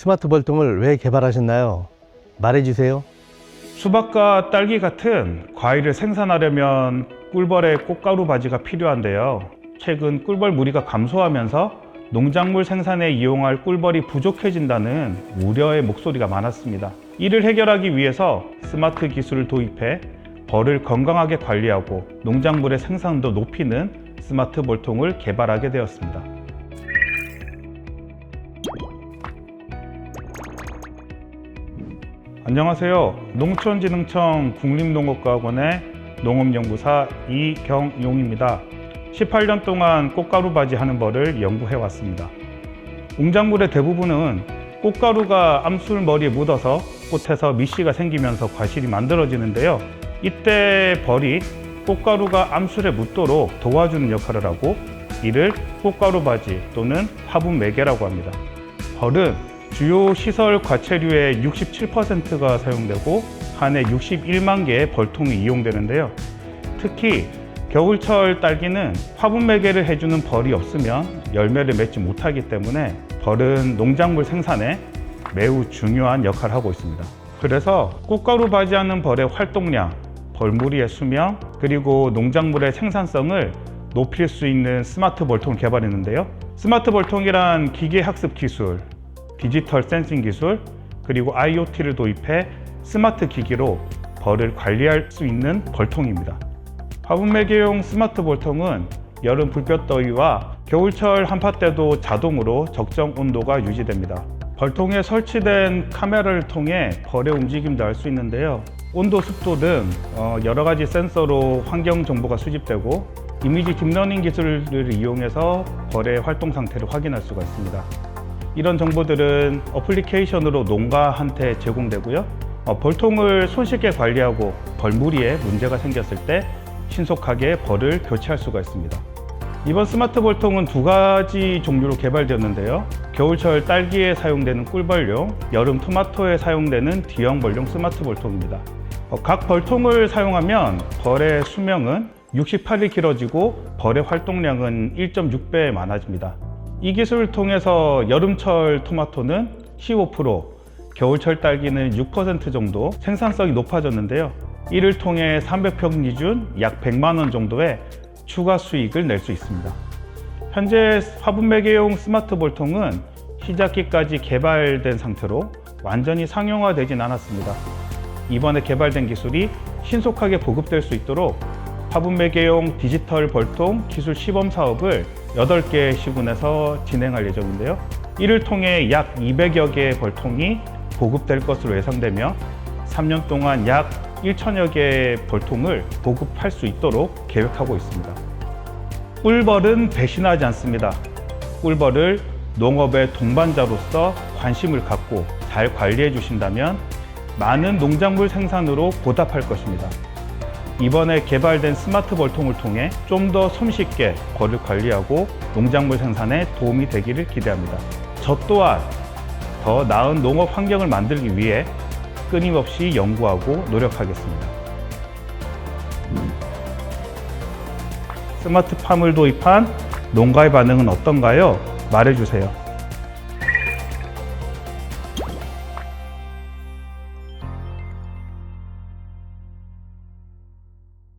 스마트 벌통을 왜 개발하셨나요? 말해주세요. 수박과 딸기 같은 과일을 생산하려면 꿀벌의 꽃가루 바지가 필요한데요. 최근 꿀벌 무리가 감소하면서 농작물 생산에 이용할 꿀벌이 부족해진다는 우려의 목소리가 많았습니다. 이를 해결하기 위해서 스마트 기술을 도입해 벌을 건강하게 관리하고 농작물의 생산도 높이는 스마트 벌통을 개발하게 되었습니다. 안녕하세요. 농촌진흥청 국립농업과학원의 농업연구사 이경용입니다. 18년 동안 꽃가루 바지 하는 벌을 연구해 왔습니다. 웅작물의 대부분은 꽃가루가 암술 머리에 묻어서 꽃에서 미씨가 생기면서 과실이 만들어지는데요. 이때 벌이 꽃가루가 암술에 묻도록 도와주는 역할을 하고 이를 꽃가루 바지 또는 화분 매개라고 합니다. 벌은 주요 시설 과체류의 67%가 사용되고 한 해 61만 개의 벌통이 이용되는데요. 특히 겨울철 딸기는 화분 매개를 해주는 벌이 없으면 열매를 맺지 못하기 때문에 벌은 농작물 생산에 매우 중요한 역할을 하고 있습니다. 그래서 꽃가루 바지하는 벌의 활동량, 벌무리의 수명, 그리고 농작물의 생산성을 높일 수 있는 스마트 벌통을 개발했는데요. 스마트 벌통이란 기계 학습 기술, 디지털 센싱 기술, 그리고 IoT를 도입해 스마트 기기로 벌을 관리할 수 있는 벌통입니다. 화분 매개용 스마트 벌통은 여름 불볕더위와 겨울철 한파 때도 자동으로 적정 온도가 유지됩니다. 벌통에 설치된 카메라를 통해 벌의 움직임도 알 수 있는데요. 온도, 습도 등 어, 여러 가지 센서로 환경 정보가 수집되고 이미지 딥러닝 기술을 이용해서 벌의 활동 상태를 확인할 수가 있습니다. 이런 정보들은 어플리케이션으로 농가한테 제공되고요. 어, 벌통을 손쉽게 관리하고 벌무리에 문제가 생겼을 때 신속하게 벌을 교체할 수가 있습니다. 이번 스마트 벌통은 두 가지 종류로 개발되었는데요. 겨울철 딸기에 사용되는 꿀벌용, 여름 토마토에 사용되는 D형 벌용 스마트 벌통입니다. 어, 각 벌통을 사용하면 벌의 수명은 68이 길어지고 벌의 활동량은 1.6배 많아집니다. 이 기술을 통해서 여름철 토마토는 15%, 겨울철 딸기는 6% 정도 생산성이 높아졌는데요. 이를 통해 300평 기준 약 100만 원 정도의 추가 수익을 낼 수 있습니다. 현재 화분 매개용 스마트 볼통은 시작기까지 개발된 상태로 완전히 상용화되진 않았습니다. 이번에 개발된 기술이 신속하게 보급될 수 있도록 화분 매개용 디지털 벌통 기술 시범 사업을 8개 시군에서 진행할 예정인데요. 이를 통해 약 200여 개의 벌통이 보급될 것으로 예상되며 3년 동안 약 1천여 개의 벌통을 보급할 수 있도록 계획하고 있습니다. 꿀벌은 배신하지 않습니다. 꿀벌을 농업의 동반자로서 관심을 갖고 잘 관리해 주신다면 많은 농작물 생산으로 보답할 것입니다. 이번에 개발된 스마트 벌통을 통해 좀 더 손쉽게 벌을 관리하고 농작물 생산에 도움이 되기를 기대합니다. 저 또한 더 나은 농업 환경을 만들기 위해 끊임없이 연구하고 노력하겠습니다. 스마트팜을 도입한 농가의 반응은 어떤가요? 말해주세요.